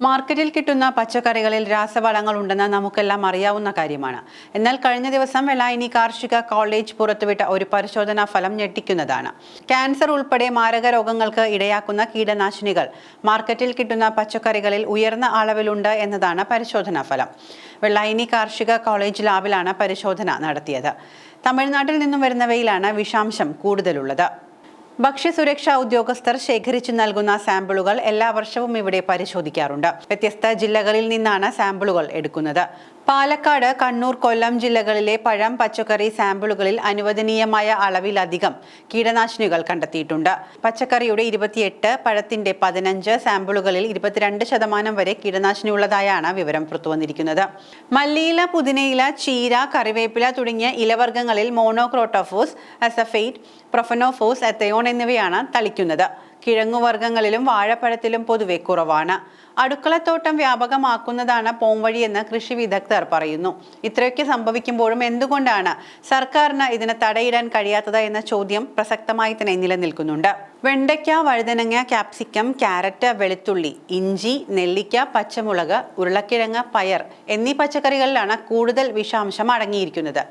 മാർക്കറ്റിൽ കിട്ടുന്ന പച്ചക്കറികളിൽ രാസവളങ്ങൾ ഉണ്ടെന്ന് നമുക്കെല്ലാം അറിയാവുന്ന കാര്യമാണ്. എന്നാൽ കഴിഞ്ഞ ദിവസം വെലായിനി കാർഷിക കോളേജ് പുറത്തുവിട്ട ഒരു പരിശോധനാ ഫലം ഞെട്ടിക്കുന്നതാണ്. ക്യാൻസർ ഉൾപ്പെടെ മാരക രോഗങ്ങൾക്ക് ഇടയാക്കുന്ന കീടനാശിനികൾ മാർക്കറ്റിൽ കിട്ടുന്ന പച്ചക്കറികളിൽ ഉയർന്ന അളവിലുണ്ട് എന്നതാണ് പരിശോധനാ ഫലം. വെള്ളായിനി കാർഷിക കോളേജ് ലാബിലാണ് പരിശോധന നടത്തിയത്. തമിഴ്നാട്ടിൽ നിന്നും വരുന്നവയിലാണ് വിഷാംശം കൂടുതലുള്ളത്. ഭക്ഷ്യസുരക്ഷാ ഉദ്യോഗസ്ഥർ ശേഖരിച്ചു നൽകുന്ന സാമ്പിളുകൾ എല്ലാ വർഷവും ഇവിടെ പരിശോധിക്കാറുണ്ട്. വ്യത്യസ്ത ജില്ലകളിൽ നിന്നാണ് സാമ്പിളുകൾ എടുക്കുന്നത്. പാലക്കാട് കണ്ണൂർ കൊല്ലം ജില്ലകളിലെ പഴം പച്ചക്കറി സാമ്പിളുകളിൽ അനുവദനീയമായ അളവിലധികം കീടനാശിനികൾ കണ്ടെത്തിയിട്ടുണ്ട്. പച്ചക്കറിയുടെ ഇരുപത്തിയെട്ട് പഴത്തിന്റെ പതിനഞ്ച് സാമ്പിളുകളിൽ ഇരുപത്തിരണ്ട് ശതമാനം വരെ കീടനാശിനി ഉള്ളതായാണ് വിവരം പുറത്തുവന്നിരിക്കുന്നത്. മല്ലിയില പുതിനയില ചീര കറിവേപ്പില തുടങ്ങിയ ഇലവർഗങ്ങളിൽ മോണോക്രോട്ടോഫോസ് അസഫെയ്റ്റ് പ്രൊഫനോഫോസ് എത്തയോൺ എന്നിവയാണ് തളിക്കുന്നത്. കിഴങ്ങുവർഗങ്ങളിലും വാഴപ്പഴത്തിലും പൊതുവെ കുറവാണ്. അടുക്കളത്തോട്ടം വ്യാപകമാക്കുന്നതാണ് പോംവഴിയെന്ന് കൃഷി വിദഗ്ധർ പറയുന്നു. ഇത്രയൊക്കെ സംഭവിക്കുമ്പോഴും എന്തുകൊണ്ടാണ് സർക്കാരിന് ഇതിന് തടയിടാൻ കഴിയാത്തത് എന്ന ചോദ്യം പ്രസക്തമായി തന്നെ നിലനിൽക്കുന്നുണ്ട്. വെണ്ടയ്ക്ക വഴുതനങ്ങ ക്യാപ്സിക്കം ക്യാരറ്റ് വെളുത്തുള്ളി ഇഞ്ചി നെല്ലിക്ക പച്ചമുളക് ഉരുളക്കിഴങ്ങ് പയർ എന്നീ പച്ചക്കറികളിലാണ് കൂടുതൽ വിഷാംശം അടങ്ങിയിരിക്കുന്നത്.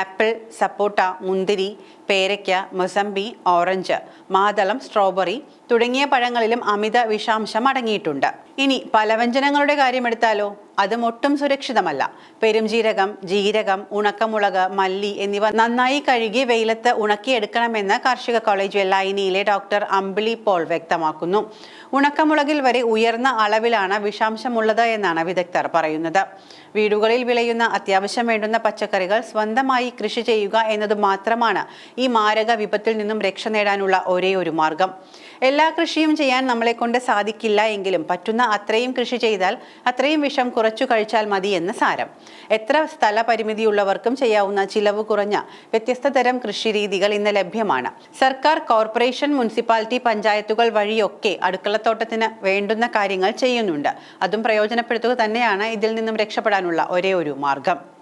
ആപ്പിൾ സപ്പോട്ട മുന്തിരി പേരയ്ക്ക മൊസംബി ഓറഞ്ച് മാതളം സ്ട്രോബെറി തുടങ്ങിയ പഴങ്ങളിലും അമിത വിഷാംശം അടങ്ങിയിട്ടുണ്ട്. ഇനി പലവ്യഞ്ജനങ്ങളുടെ കാര്യമെടുത്താലോ അതും ഒട്ടും സുരക്ഷിതമല്ല. പെരുംജീരകം ജീരകം ഉണക്കമുളക് മല്ലി എന്നിവ നന്നായി കഴുകി വെയിലത്ത് ഉണക്കിയെടുക്കണമെന്ന് കാർഷിക കോളേജ് വെല്ലായിനിയിലെ ഡോക്ടർ അമ്പിളി പോൾ വ്യക്തമാക്കുന്നു. ഉണക്കമുളകിൽ വരെ ഉയർന്ന അളവിലാണ് വിഷാംശമുള്ളത് എന്നാണ് വിദഗ്ധർ പറയുന്നത്. വീടുകളിൽ വിളയുന്ന അത്യാവശ്യം വേണ്ടുന്ന പച്ചക്കറികൾ സ്വന്തമായി കൃഷി ചെയ്യുക എന്നത് മാത്രമാണ് ഈ മാരക വിപത്തിൽ നിന്നും രക്ഷ നേടാനുള്ള ഒരേ ഒരു മാർഗം. എല്ലാ കൃഷിയും ചെയ്യാൻ നമ്മളെ കൊണ്ട് സാധിക്കില്ല എങ്കിലും പറ്റുന്ന അത്രയും കൃഷി ചെയ്താൽ അത്രയും വിഷം കുറച്ചു കഴിച്ചാൽ മതി എന്ന് സാരം. എത്ര സ്ഥല പരിമിതിയുള്ളവർക്കും ചെയ്യാവുന്ന ചിലവ് കുറഞ്ഞ വ്യത്യസ്ത തരം കൃഷിരീതികൾ ഇന്ന് ലഭ്യമാണ്. സർക്കാർ കോർപ്പറേഷൻ മുനിസിപ്പാലിറ്റി പഞ്ചായത്തുകൾ വഴിയൊക്കെ അടുക്കളത്തോട്ടത്തിന് വേണ്ടുന്ന കാര്യങ്ങൾ ചെയ്യുന്നുണ്ട്. അതും പ്രയോജനപ്പെടുത്തുക തന്നെയാണ് ഇതിൽ നിന്നും രക്ഷപ്പെടാനുള്ള ഒരേ ഒരു മാർഗം.